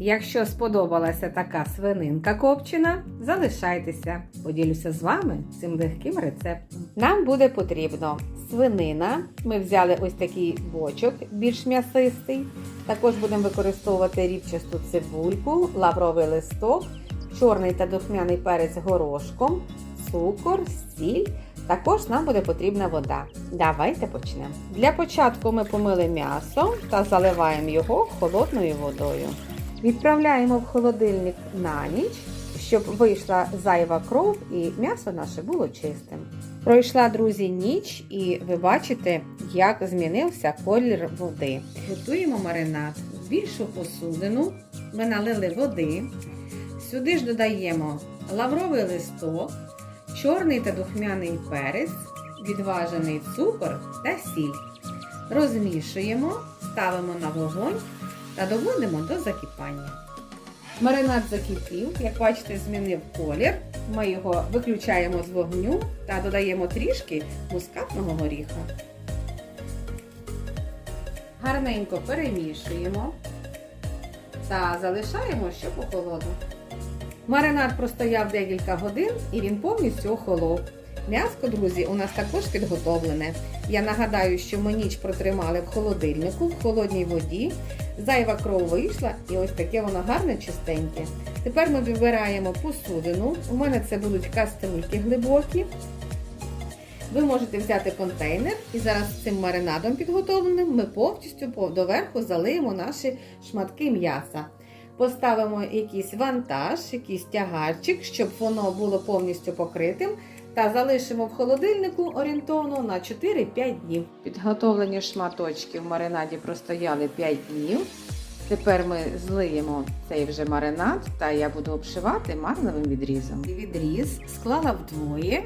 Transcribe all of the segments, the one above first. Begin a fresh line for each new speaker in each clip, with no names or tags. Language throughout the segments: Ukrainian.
Якщо сподобалася така свининка копчена, залишайтеся. Поділюся з вами цим легким рецептом. Нам буде потрібно свинина. Ми взяли ось такий бочок, більш м'ясистий. Також будемо використовувати рібчасту цибульку, лавровий листок, чорний та духмяний перець горошком, цукор, сіль. Також нам буде потрібна вода. Давайте почнемо. Для початку ми помили м'ясо та заливаємо його холодною водою. Відправляємо в холодильник на ніч, щоб вийшла зайва кров і м'ясо наше було чистим. Пройшла, друзі, ніч, і ви бачите, як змінився колір води. Готуємо маринад в більшу посудину. Ми налили води. Сюди ж додаємо лавровий листок, чорний та духмяний перець, відважений цукор та сіль. Розмішуємо, ставимо на вогонь та доводимо до закипання. Маринад закипів, як бачите, змінив колір. Ми його виключаємо з вогню та додаємо трішки мускатного горіха. Гарненько перемішуємо та залишаємо, щоб охолоду. Маринад простояв декілька годин і він повністю охолов. М'яско, друзі, у нас також підготовлене. Я нагадаю, що ми ніч протримали в холодильнику в холодній воді. Зайва кров вийшла і ось таке воно гарне чистеньке. Тепер ми вибираємо посудину. У мене це будуть каструльки глибокі. Ви можете взяти контейнер і зараз цим маринадом підготовленим ми повністю доверху залиємо наші шматки м'яса. Поставимо якийсь вантаж, якийсь тягарчик, щоб воно було повністю покритим. Та залишимо в холодильнику орієнтовно на 4-5 днів. Підготовлені шматочки в маринаді простояли 5 днів. Тепер ми злиємо цей вже маринад, та я буду обшивати марлевим відрізом. Відріз склала вдвоє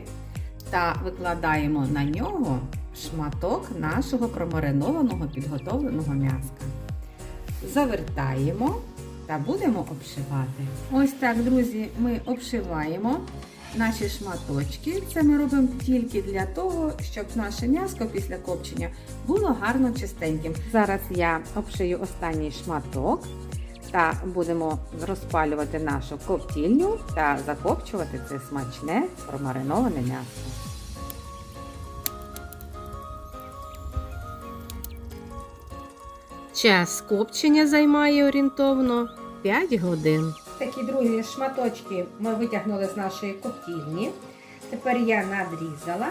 та викладаємо на нього шматок нашого промаринованого підготовленого м'яска. Завертаємо та будемо обшивати. Ось так, друзі, ми обшиваємо наші шматочки. Це ми робимо тільки для того, щоб наше м'яско після копчення було гарно чистеньким. Зараз я обшию останній шматок та будемо розпалювати нашу коптільню та закопчувати це смачне промариноване м'ясо. Час копчення займає орієнтовно 5 годин. Такі друзі шматочки ми витягнули з нашої коптільні. Тепер я надрізала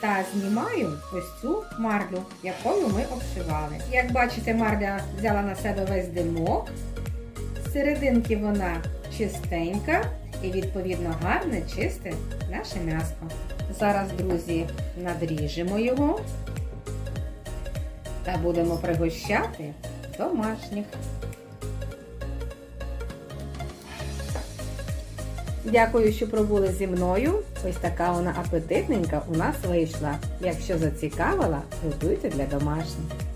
та знімаю ось цю марлю, якою ми обшивали. Як бачите, марля взяла на себе весь димок. З серединки вона чистенька і, відповідно, гарне, чисте наше м'яско. Зараз, друзі, надріжемо його та будемо пригощати домашніх. Дякую, що пробули зі мною. Ось така вона апетитненька у нас вийшла. Якщо зацікавила, готуйте для домашніх.